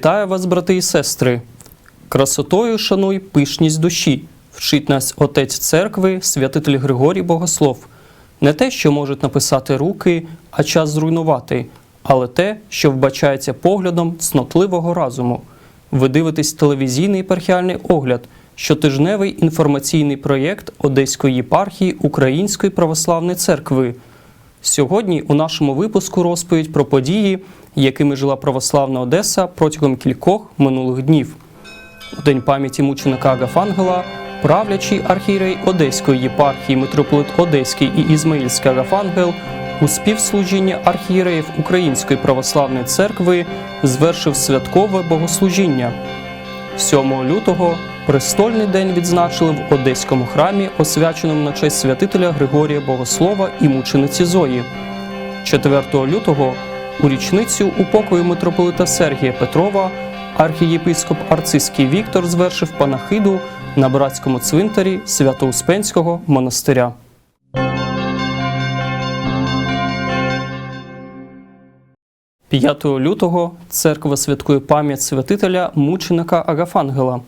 Вітаю вас, брати і сестри! Красотою шануй пишність душі, вчить нас отець церкви, святитель Григорій Богослов. Не те, що можуть написати руки, а час зруйнувати, але те, що вбачається поглядом цнотливого разуму. Ви дивитесь телевізійний епархіальний огляд, щотижневий інформаційний проєкт Одеської єпархії Української православної церкви. Сьогодні у нашому випуску розповідь про події, якими жила православна Одеса протягом кількох минулих днів. У день пам'яті мученика Агафангела правлячий архієрей Одеської єпархії митрополит Одеський і Ізмаїльський Агафангел у співслужінні архієреїв Української православної церкви звершив святкове богослужіння. 7 лютого престольний день відзначили в Одеському храмі, освяченому на честь святителя Григорія Богослова і мучениці Зої. 4 лютого у річницю упокою митрополита Сергія Петрова архієпископ Арцизький Віктор звершив панахиду на братському цвинтарі Свято-Успенського монастиря. – 5 лютого церква святкує пам'ять святителя мученика Агафангела.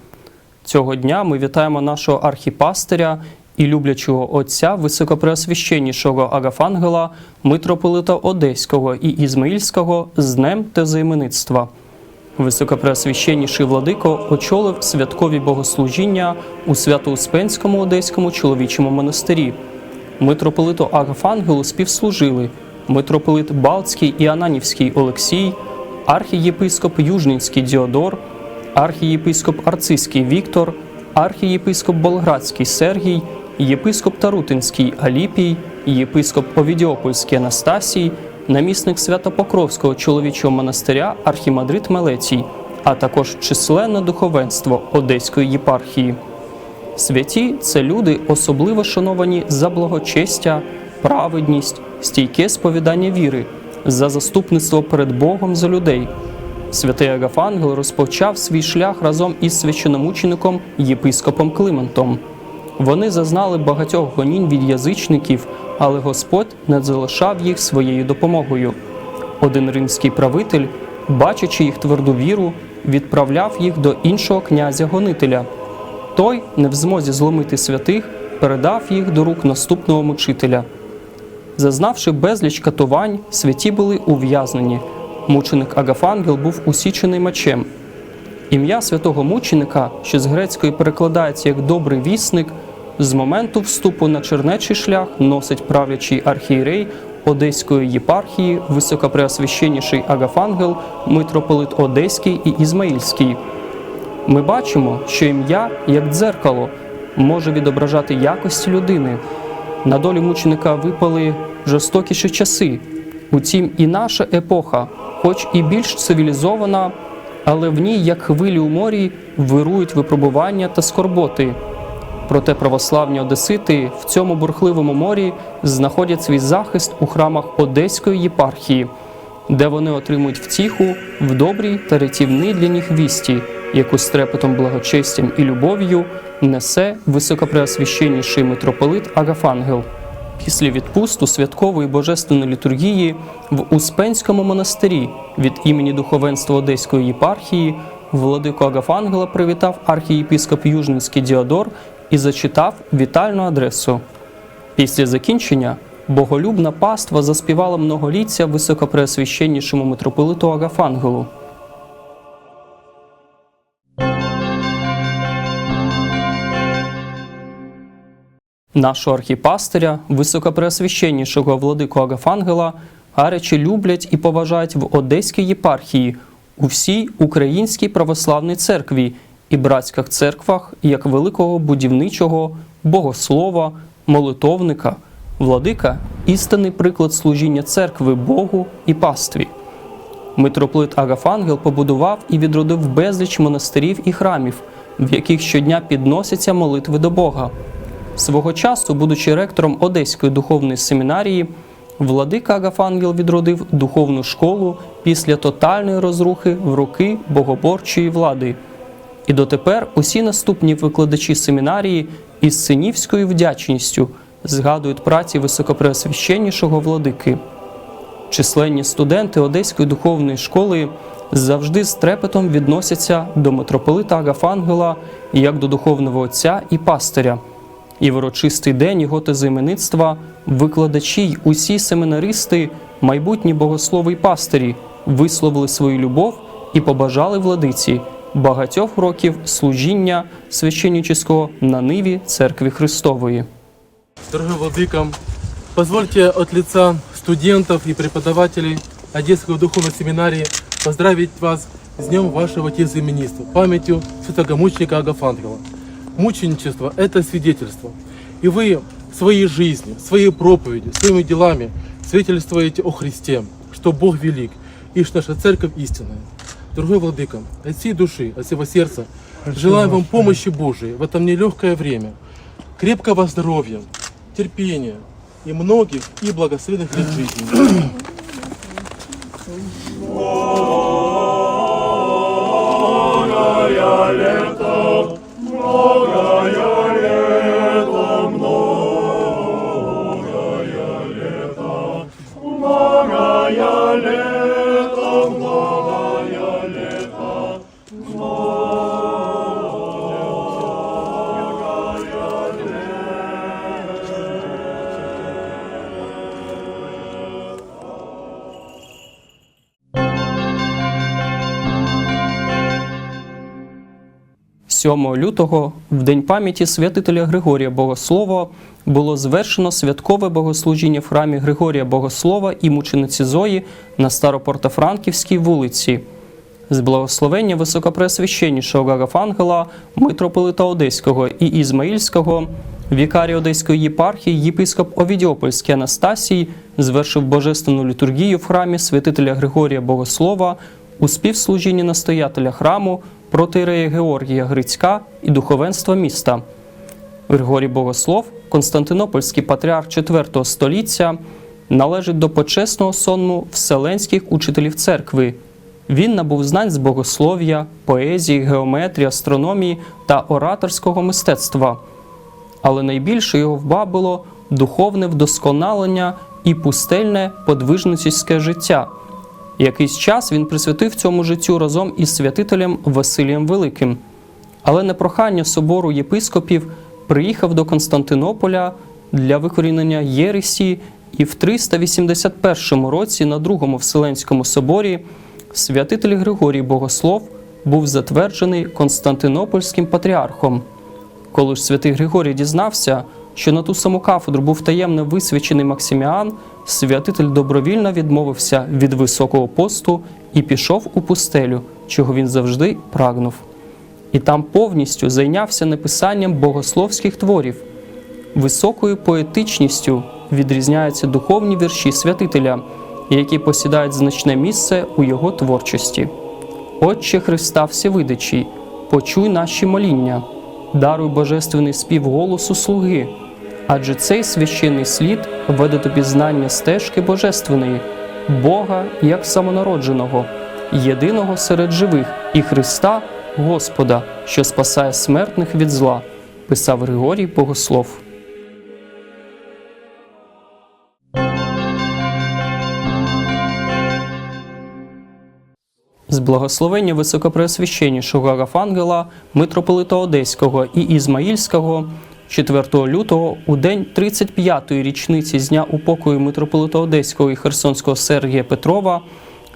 Цього дня ми вітаємо нашого архіпастиря і люблячого отця високопреосвященнішого Агафангела, митрополита Одеського і Ізмаїльського з Днем Тезаіменництва. Високопреосвященніший владико очолив святкові богослужіння у Свято-Успенському Одеському чоловічому монастирі. Митрополиту Агафангелу співслужили митрополит Балтський і Ананівський Олексій, архієпископ Южнінський Діодор, архієпископ Арцизький Віктор, архієпископ Болградський Сергій, єпископ Тарутинський Аліпій, єпископ Овідіопольський Анастасій, намісник Святопокровського чоловічого монастиря Архімандрит Мелецій, а також численне духовенство Одеської єпархії. Святі це люди, особливо шановані за благочестя, праведність, стійке сповідання віри, за заступництво перед Богом за людей. Святий Агафангел розпочав свій шлях разом із священомучеником єпископом Климентом. Вони зазнали багатьох гонінь від язичників, але Господь не залишав їх своєю допомогою. Один римський правитель, бачачи їх тверду віру, відправляв їх до іншого князя-гонителя. Той, не в змозі зломити святих, передав їх до рук наступного мучителя. Зазнавши безліч катувань, святі були ув'язнені. Мученик Агафангел був усічений мечем. Ім'я святого мученика, що з грецької перекладається як добрий вісник, з моменту вступу на чернечий шлях носить правлячий архієрей Одеської єпархії, високопреосвященніший Агафангел, митрополит Одеський і Ізмаїльський. Ми бачимо, що ім'я, як дзеркало, може відображати якості людини. На долю мученика випали жорстокіші часи. Утім, і наша епоха, хоч і більш цивілізована, але в ній, як хвилі у морі, вирують випробування та скорботи. Проте православні одесити в цьому бурхливому морі знаходять свій захист у храмах Одеської єпархії, де вони отримують втіху в добрій та рятівній для них вісті, яку з трепетом благочестям і любов'ю несе високопреосвященніший митрополит Агафангел. Після відпусту святкової божественної літургії в Успенському монастирі від імені духовенства Одеської єпархії владику Агафангела привітав архієпископ Южницький Діодор і зачитав вітальну адресу. Після закінчення боголюбна паства заспівала многоліття високопреосвященнішому митрополиту Агафангелу. Нашого архіпастиря, високопреосвященнішого владику Агафангела, гаряче люблять і поважають в Одеській єпархії, у всій Українській православній церкві і братських церквах як великого будівничого, богослова, молитовника, владика істинний приклад служіння церкви Богу і пастві. Митрополит Агафангел побудував і відродив безліч монастирів і храмів, в яких щодня підносяться молитви до Бога. Свого часу, будучи ректором Одеської духовної семінарії, владика Агафангел відродив духовну школу після тотальної розрухи в роки богоборчої влади. І дотепер усі наступні викладачі семінарії із синівською вдячністю згадують праці високопреосвященнішого владики. Численні студенти Одеської духовної школи завжди з трепетом відносяться до митрополита Агафангела як до духовного отця і пастиря. І в урочистий день його тезименництва викладачі й усі семинаристи, майбутні богослови й пастирі, висловили свою любов і побажали владиці багатьох років служіння священнического на ниві Церкви Христової. Дорогой Владыка, позвольте от лица студентов и преподавателей Одесской духовной семинарии поздравить вас с днем вашего тезаименитства, памятью святого мученика Агафангела. Мученичество – это свидетельство. И вы своей жизнью, своей проповедью, своими делами свидетельствуете о Христе, что Бог велик и что наша церковь истинная. Дорогой Владыка, от всей души, от всего сердца желаем вам помощи Божией в это нелегкое время, крепкого здоровья, терпения и многих и благословенных лет жизни. – 7 лютого, в день пам'яті святителя Григорія Богослова, було звершено святкове богослужіння в храмі Григорія Богослова і мучениці Зої на Старопортофранківській вулиці. З благословення високопреосвященнішого Гагафангела, митрополита Одеського і Ізмаїльського, вікарій Одеської єпархії, єпископ Овідіопольський Анастасій звершив божественну літургію в храмі святителя Григорія Богослова у співслужінні настоятеля храму протирея Георгія Грицька і духовенства міста. Григорій Богослов, Константинопольський патріарх IV століття, належить до почесного сонму вселенських учителів церкви. Він набув знань з богослов'я, поезії, геометрії, астрономії та ораторського мистецтва. Але найбільше його вбавило духовне вдосконалення і пустельне подвижницьке життя. Якийсь час він присвятив цьому життю разом із святителем Василієм Великим. Але на прохання собору єпископів приїхав до Константинополя для викорінення Єресі, і в 381 році на Другому Вселенському соборі святитель Григорій Богослов був затверджений Константинопольським патріархом. Коли ж святий Григорій дізнався, що на ту саму кафедру був таємно висвячений Максиміан, святитель добровільно відмовився від високого посту і пішов у пустелю, чого він завжди прагнув. І там повністю зайнявся написанням богословських творів. Високою поетичністю відрізняються духовні вірші святителя, які посідають значне місце у його творчості. Отче Христа Всевидичий, почуй наші моління, даруй божественний спів голосу слуги, адже цей священний слід веде до пізнання стежки божественної, Бога як самонародженого, єдиного серед живих і Христа, Господа, що спасає смертних від зла, писав Григорій Богослов. З благословення високопреосвященнішого Агафангела, митрополита Одеського і Ізмаїльського 4 лютого у день 35-ї річниці з дня упокою митрополита Одеського і Херсонського Сергія Петрова,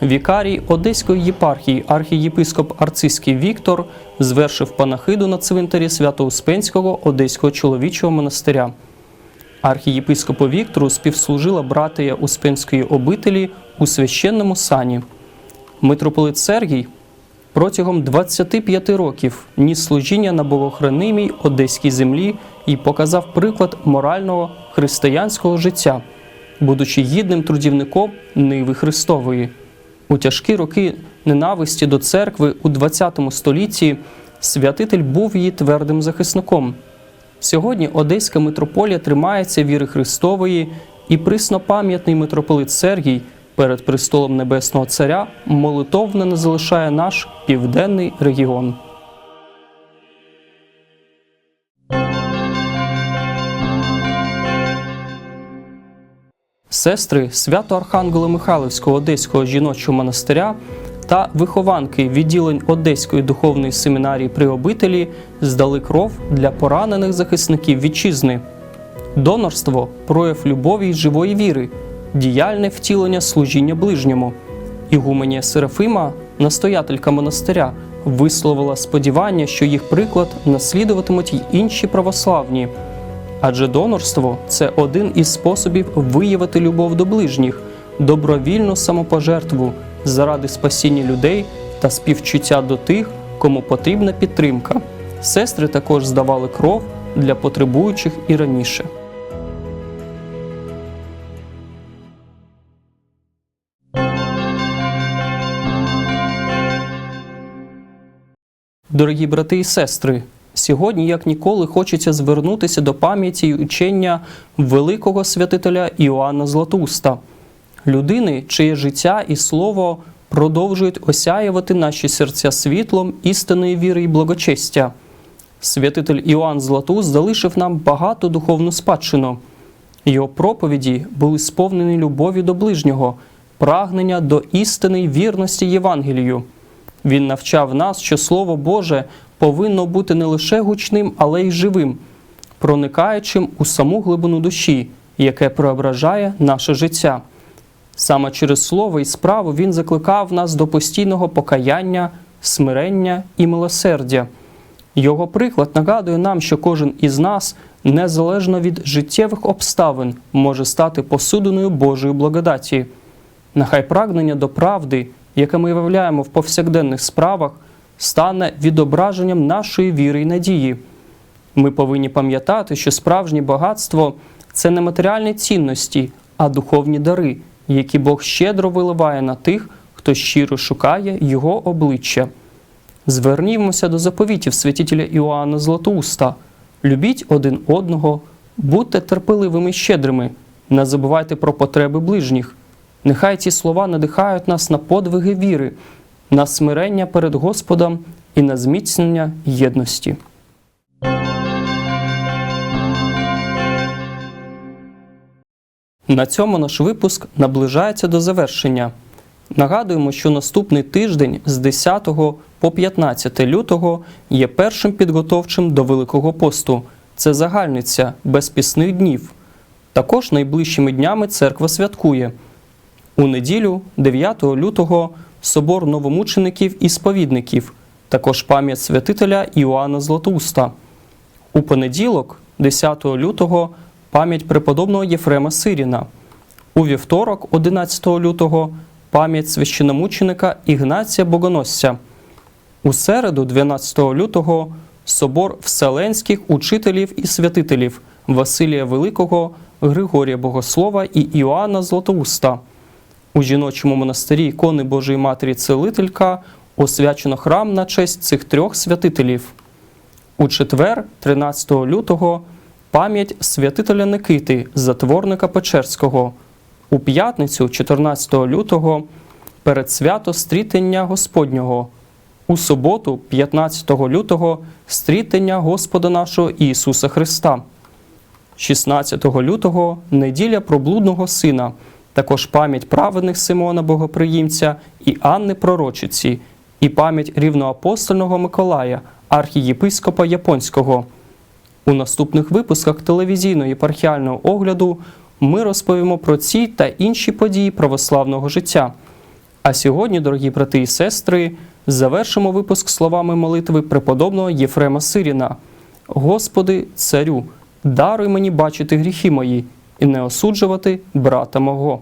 вікарій Одеської єпархії архієпископ Арцизький Віктор звершив панахиду на цвинтарі Свято-Успенського Одеського чоловічого монастиря. Архієпископу Віктору співслужила братія Успенської обителі у священному сані. Митрополит Сергій протягом 25 років ніс служіння на богохранимій одеській землі і показав приклад морального християнського життя, будучи гідним трудівником Ниви Христової. У тяжкі роки ненависті до церкви у ХХ столітті святитель був її твердим захисником. Сьогодні Одеська митрополія тримається віри Христової, і приснопам'ятний митрополит Сергій перед престолом Небесного Царя молитовно не залишає наш південний регіон. Сестри свято Архангела Михайлівського Одеського жіночого монастиря та вихованки відділень Одеської духовної семінарії при обителі здали кров для поранених захисників вітчизни. Донорство прояв любові й живої віри, діяльне втілення служіння ближньому. Ігуменія Серафима, настоятелька монастиря, висловила сподівання, що їх приклад наслідуватимуть й інші православні. Адже донорство це один із способів виявити любов до ближніх, добровільну самопожертву заради спасіння людей та співчуття до тих, кому потрібна підтримка. Сестри також здавали кров для потребуючих і раніше. Дорогі брати і сестри, сьогодні, як ніколи, хочеться звернутися до пам'яті й учення великого святителя Іоанна Златуста, людини, чиє життя і слово продовжують осяювати наші серця світлом істинної віри і благочестя. Святитель Іоанн Златуст залишив нам багату духовну спадщину. Його проповіді були сповнені любові до ближнього, прагнення до істини й вірності Євангелію. Він навчав нас, що Слово Боже повинно бути не лише гучним, але й живим, проникаючим у саму глибину душі, яке преображає наше життя. Саме через слово і справу він закликав нас до постійного покаяння, смирення і милосердя. Його приклад нагадує нам, що кожен із нас, незалежно від життєвих обставин, може стати посудиною Божої благодаті. Нехай прагнення до правди, яке ми виявляємо в повсякденних справах, стане відображенням нашої віри і надії. Ми повинні пам'ятати, що справжнє багатство це не матеріальні цінності, а духовні дари, які Бог щедро виливає на тих, хто щиро шукає Його обличчя. Звернімося до заповітів святителя Іоанна Златоуста. Любіть один одного, будьте терпеливими і щедрими, не забувайте про потреби ближніх. Нехай ці слова надихають нас на подвиги віри, на смирення перед Господом і на зміцнення єдності. На цьому наш випуск наближається до завершення. Нагадуємо, що наступний тиждень з 10 по 15 лютого є першим підготовчим до Великого посту. Це загальниця без пісних днів. Також найближчими днями церква святкує. У неділю, 9 лютого, собор новомучеників і сповідників, також пам'ять святителя Іоанна Златоуста. У понеділок, 10 лютого, пам'ять преподобного Єфрема Сиріна. У вівторок, 11 лютого, пам'ять священомученика Ігнація Богоносця. У середу, 12 лютого, собор вселенських учителів і святителів Василія Великого, Григорія Богослова і Іоанна Златоуста. У жіночому монастирі ікони Божої Матері Целителька освячено храм на честь цих трьох святителів. У четвер, 13 лютого, пам'ять святителя Никити, затворника Печерського. У п'ятницю, 14 лютого, передсвято стрітення Господнього. У суботу, 15 лютого, стрітення Господа нашого Ісуса Христа. 16 лютого неділя проблудного сина, також пам'ять праведних Симона Богоприємця і Анни Пророчиці, і пам'ять рівноапостольного Миколая, архієпископа Японського. У наступних випусках телевізійного єпархіального огляду ми розповімо про ці та інші події православного життя. А сьогодні, дорогі брати і сестри, завершимо випуск словами молитви преподобного Єфрема Сиріна. Господи, царю, даруй мені бачити гріхи мої і не осуджувати брата мого.